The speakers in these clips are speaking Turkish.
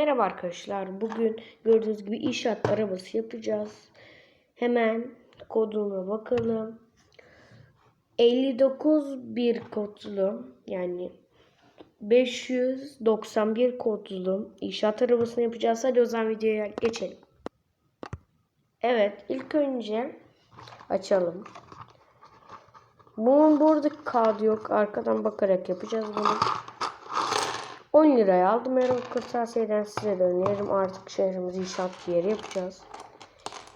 Merhaba arkadaşlar. Bugün gördüğünüz gibi inşaat arabası yapacağız. Hemen koduna bakalım. 59 bir kodlu yani 591 kodlu inşaat arabasını yapacağız. Hadi o zaman videoya geçelim. Evet ilk önce açalım. Bunun burada kağıdı yok. Arkadan bakarak yapacağız bunu. 10 liraya aldım. Erol Kırtasiye'den size de öneririm. Artık şehrimiz inşaat bir yeri yapacağız.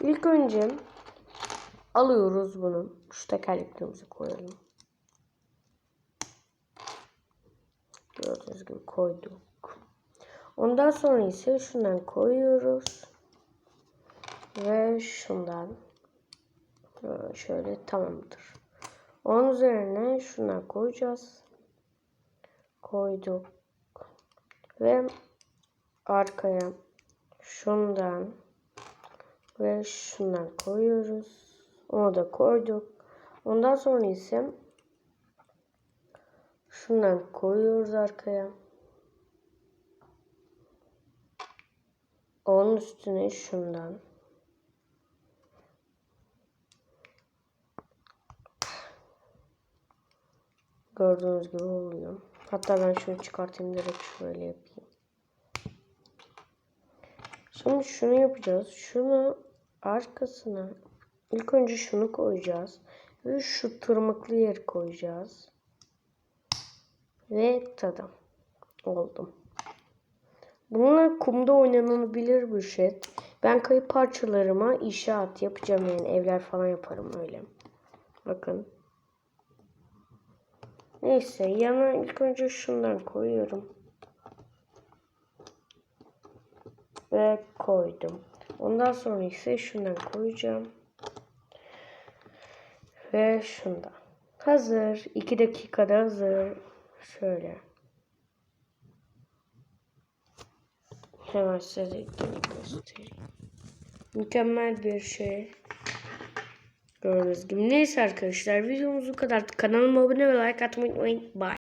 İlk önce alıyoruz bunu. Şu tekerleklerimizi koyalım. Gördüğünüz gibi koyduk. Ondan sonra ise şundan koyuyoruz. Ve şundan. Şöyle tamamdır. Onun üzerine şundan koyacağız. Koyduk. Ve arkaya şundan ve şundan koyuyoruz. Onu da koyduk. Ondan sonra ise şundan koyuyoruz arkaya. Onun üstüne şundan. Gördüğünüz gibi oluyor. Hatta ben şunu çıkartayım direkt şöyle yapayım. Şimdi şunu yapacağız. Şunu arkasına ilk önce şunu koyacağız. Ve şu tırmıklı yer koyacağız. Ve tadım. Oldum. Bununla kumda oynanabilir bir şey. Ben kayıp parçalarıma inşaat yapacağım yani evler falan yaparım öyle. Bakın. Neyse yana ilk önce şundan koyuyorum. Ve koydum. Ondan sonra ise şundan koyacağım. Ve şundan. Hazır. 2 dakikada hazır. Şöyle. Hemen size göstereyim. Mükemmel bir şey. Gördüğünüz gibi. Neyse arkadaşlar videomuz bu kadar. Kanalıma abone ve like atmayı unutmayın. Bye.